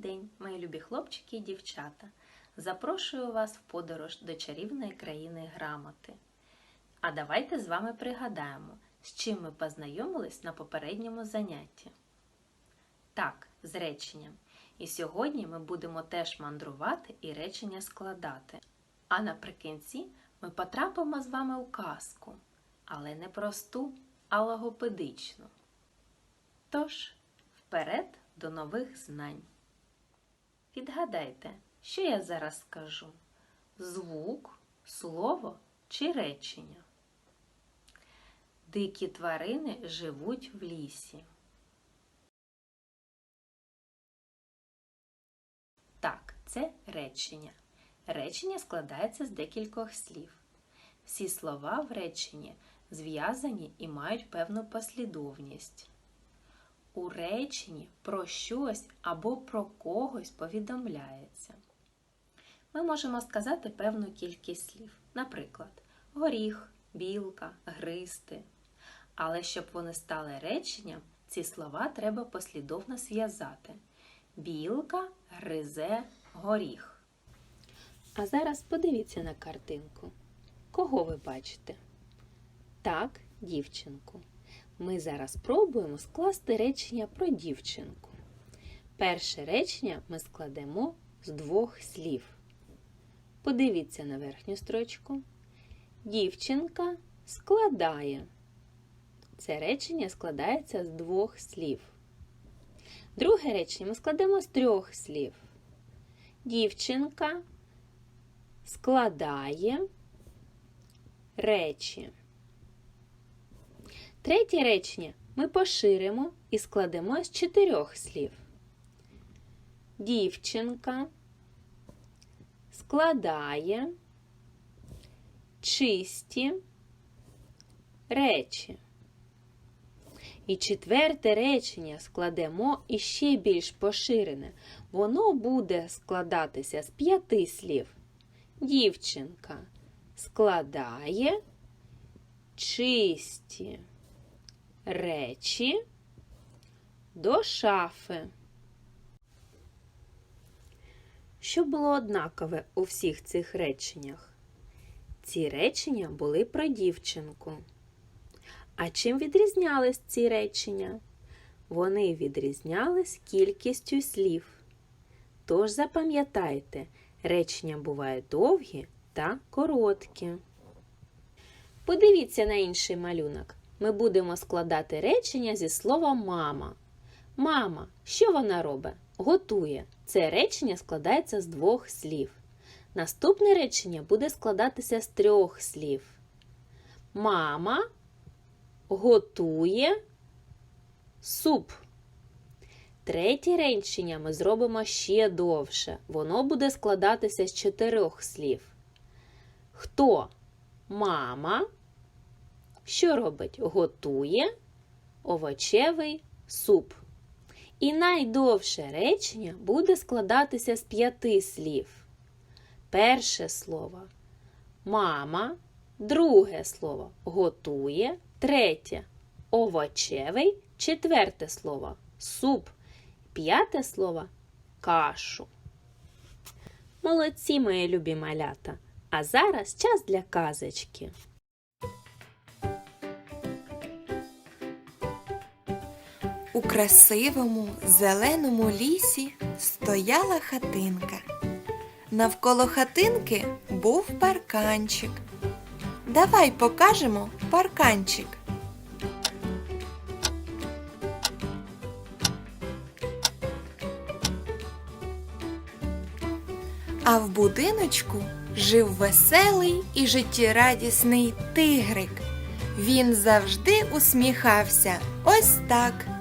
день, мої любі хлопчики і дівчата! Запрошую вас в подорож до чарівної країни грамоти. А давайте з вами пригадаємо, з чим ми познайомились на попередньому занятті. Так, з реченням. І сьогодні ми будемо теж мандрувати і речення складати. А наприкінці ми потрапимо з вами у казку, але не просту, а логопедичну. Тож, вперед до нових знань. Відгадайте, що я зараз скажу? Звук, слово чи речення? Дикі тварини живуть в лісі. Так, це речення. Речення складається з декількох слів. Всі слова в реченні зв'язані і мають певну послідовність. У реченні про щось або про когось повідомляється. Ми можемо сказати певну кількість слів. Наприклад, горіх, білка, гристи. Але щоб вони стали реченням, ці слова треба послідовно зв'язати. Білка гризе горіх. А зараз подивіться на картинку. Кого ви бачите? Так, дівчинку. Ми зараз спробуємо скласти речення про дівчинку. Перше речення ми складемо з двох слів. Подивіться на верхню строчку. Дівчинка складає. Це речення складається з двох слів. Друге речення ми складемо з трьох слів. Дівчинка складає речі. Третє речення ми поширимо і складемо з чотирьох слів. Дівчинка складає чисті речі. І четверте речення складемо іще більш поширене. Воно буде складатися з п'яти слів. Дівчинка складає чисті речі до шафи. Що було однакове у всіх цих реченнях? Ці речення були про дівчинку. А чим відрізнялись ці речення? Вони відрізнялись кількістю слів. Тож запам'ятайте, речення бувають довгі та короткі. Подивіться на інший малюнок. Ми будемо складати речення зі слова мама. Мама, що вона робить? Готує. Це речення складається з двох слів. Наступне речення буде складатися з трьох слів. Мама готує суп. Третє речення ми зробимо ще довше. Воно буде складатися з чотирьох слів. Хто? Мама. Що робить? Готує овочевий суп. І найдовше речення буде складатися з п'яти слів. Перше слово мама, друге слово готує, третє овочевий, четверте слово суп, п'яте слово кашу. Молодці, мої любі малята! А зараз час для казочки. У красивому зеленому лісі стояла хатинка. Навколо хатинки був парканчик. Давай покажемо парканчик. А в будиночку жив веселий і життєрадісний тигрик. Він завжди усміхався ось так.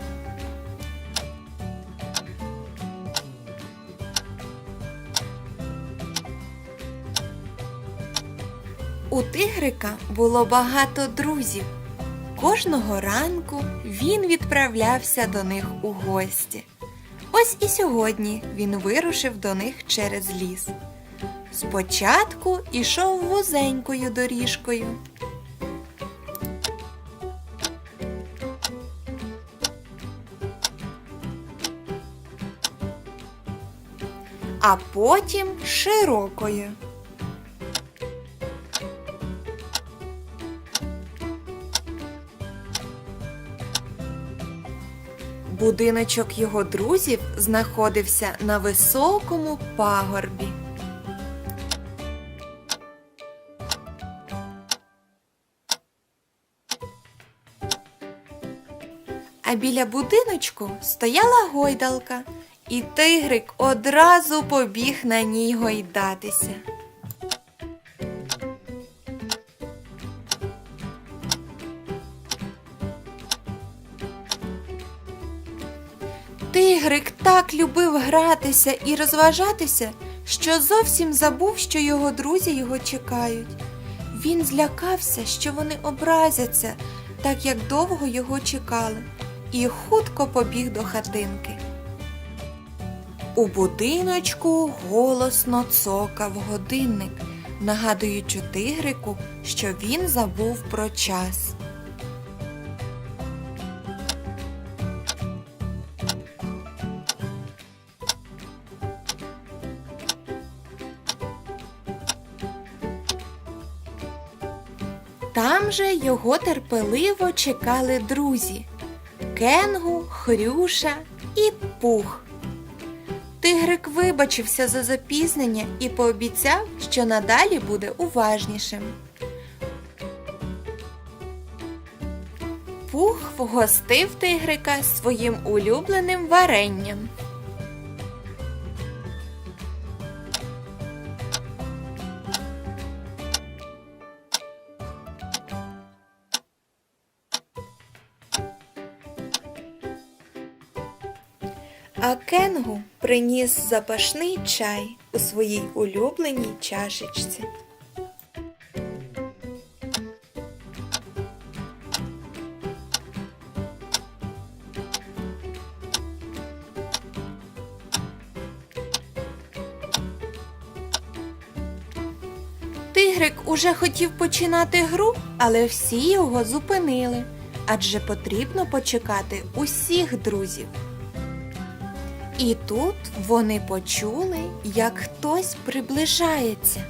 У тигрика було багато друзів. Кожного ранку він відправлявся до них у гості. Ось і сьогодні він вирушив до них через ліс. Спочатку ішов вузенькою доріжкою. а потім широкою. Будиночок його друзів знаходився на високому пагорбі. А біля будиночку стояла гойдалка, і тигрик одразу побіг на ній гойдатися. Тигрик так любив гратися і розважатися, що зовсім забув, що його друзі його чекають. Він злякався, що вони образяться, так як довго його чекали, і хутко побіг до хатинки. У будиночку голосно цокав годинник, нагадуючи тигрику, що він забув про час. Там же його терпеливо чекали друзі Кенгу, Хрюша і Пух. Тигрик вибачився за запізнення і пообіцяв, що надалі буде уважнішим. Пух вгостив тигрика своїм улюбленим варенням. А Кенгу приніс запашний чай у своїй улюбленій чашечці. Тигрик уже хотів починати гру, але всі його зупинили, адже потрібно почекати усіх друзів. І тут вони почули, як хтось приближається.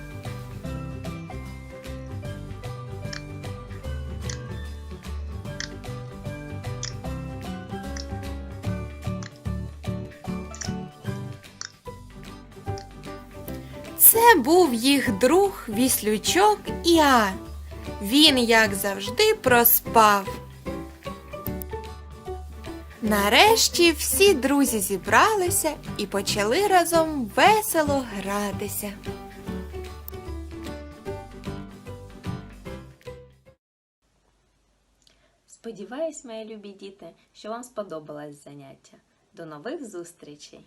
Це був їх друг Віслючок Іа. Він, як завжди, проспав. Нарешті всі друзі зібралися і почали разом весело гратися. Сподіваюсь, мої любі діти, що вам сподобалось заняття. До нових зустрічей!